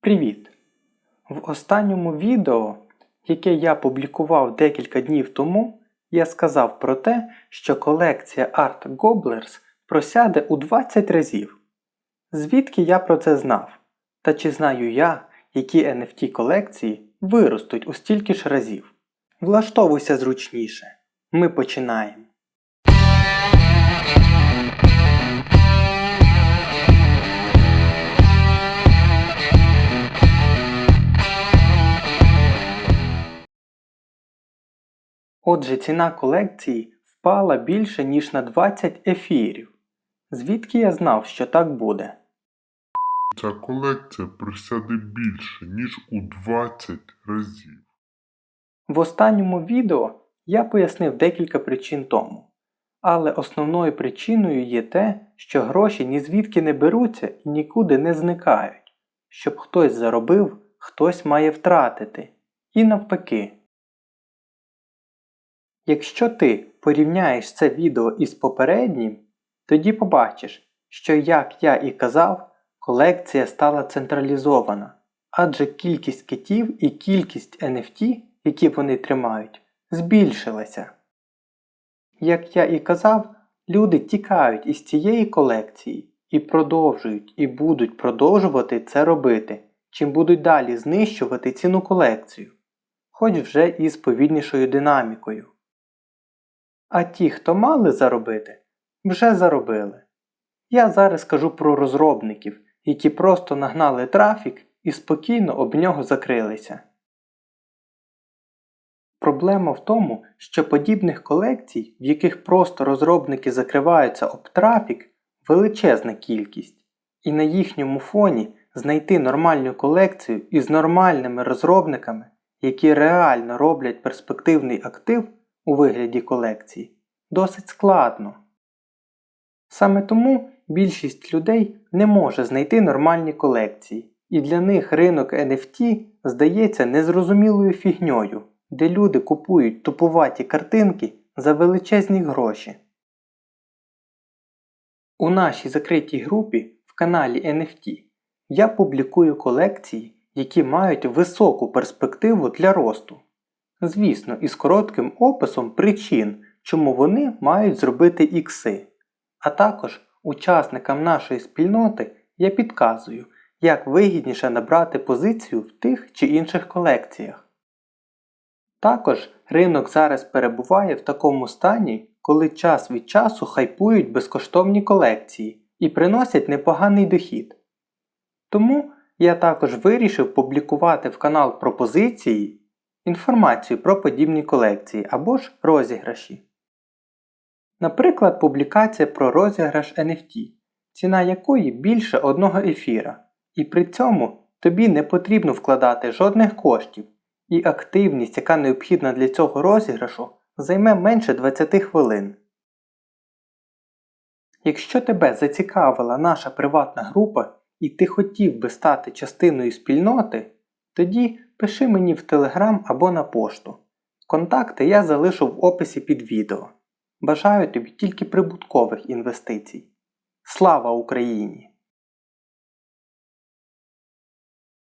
Привіт! В останньому відео, яке я публікував декілька днів тому, я сказав про те, що колекція Art Gobblers просяде у 20 разів. Звідки я про це знав? Та чи знаю я, які NFT колекції виростуть у стільки ж разів? Влаштовуйся зручніше. Ми починаємо. Отже, ціна колекції впала більше ніж на 20 ефірів. Звідки я знав, що так буде? Ця колекція присяде більше, ніж у 20 разів. В останньому відео я пояснив декілька причин тому. Але основною причиною є те, що гроші ні звідки не беруться і нікуди не зникають. Щоб хтось заробив, хтось має втратити. І навпаки. Якщо ти порівняєш це відео із попереднім, тоді побачиш, що, як я і казав, колекція стала централізована, адже кількість китів і кількість NFT, які вони тримають, збільшилася. Як я і казав, люди тікають із цієї колекції і продовжують і будуть продовжувати це робити, чим будуть далі знищувати ціну колекцію, хоч вже із повільнішою динамікою. А ті, хто мали заробити, вже заробили. Я зараз кажу про розробників, які просто нагнали трафік і спокійно об нього закрилися. Проблема в тому, що подібних колекцій, в яких просто розробники закриваються об трафік, величезна кількість, і на їхньому фоні знайти нормальну колекцію із нормальними розробниками, які реально роблять перспективний актив у вигляді колекції, досить складно. Саме тому більшість людей не може знайти нормальні колекції, і для них ринок NFT здається незрозумілою фігньою, де люди купують тупуваті картинки за величезні гроші. У нашій закритій групі в каналі NFT я публікую колекції, які мають високу перспективу для росту. Звісно, із коротким описом причин, чому вони мають зробити ікси. А також учасникам нашої спільноти я підказую, як вигідніше набрати позицію в тих чи інших колекціях. Також ринок зараз перебуває в такому стані, коли час від часу хайпують безкоштовні колекції і приносять непоганий дохід. Тому я також вирішив публікувати в канал пропозиції інформацію про подібні колекції або ж розіграші. Наприклад, публікація про розіграш NFT, ціна якої більше одного ефіра, і при цьому тобі не потрібно вкладати жодних коштів, і активність, яка необхідна для цього розіграшу, займе менше 20 хвилин. Якщо тебе зацікавила наша приватна група і ти хотів би стати частиною спільноти, тоді пиши мені в Телеграм або на пошту. Контакти я залишу в описі під відео. Бажаю тобі тільки прибуткових інвестицій. Слава Україні!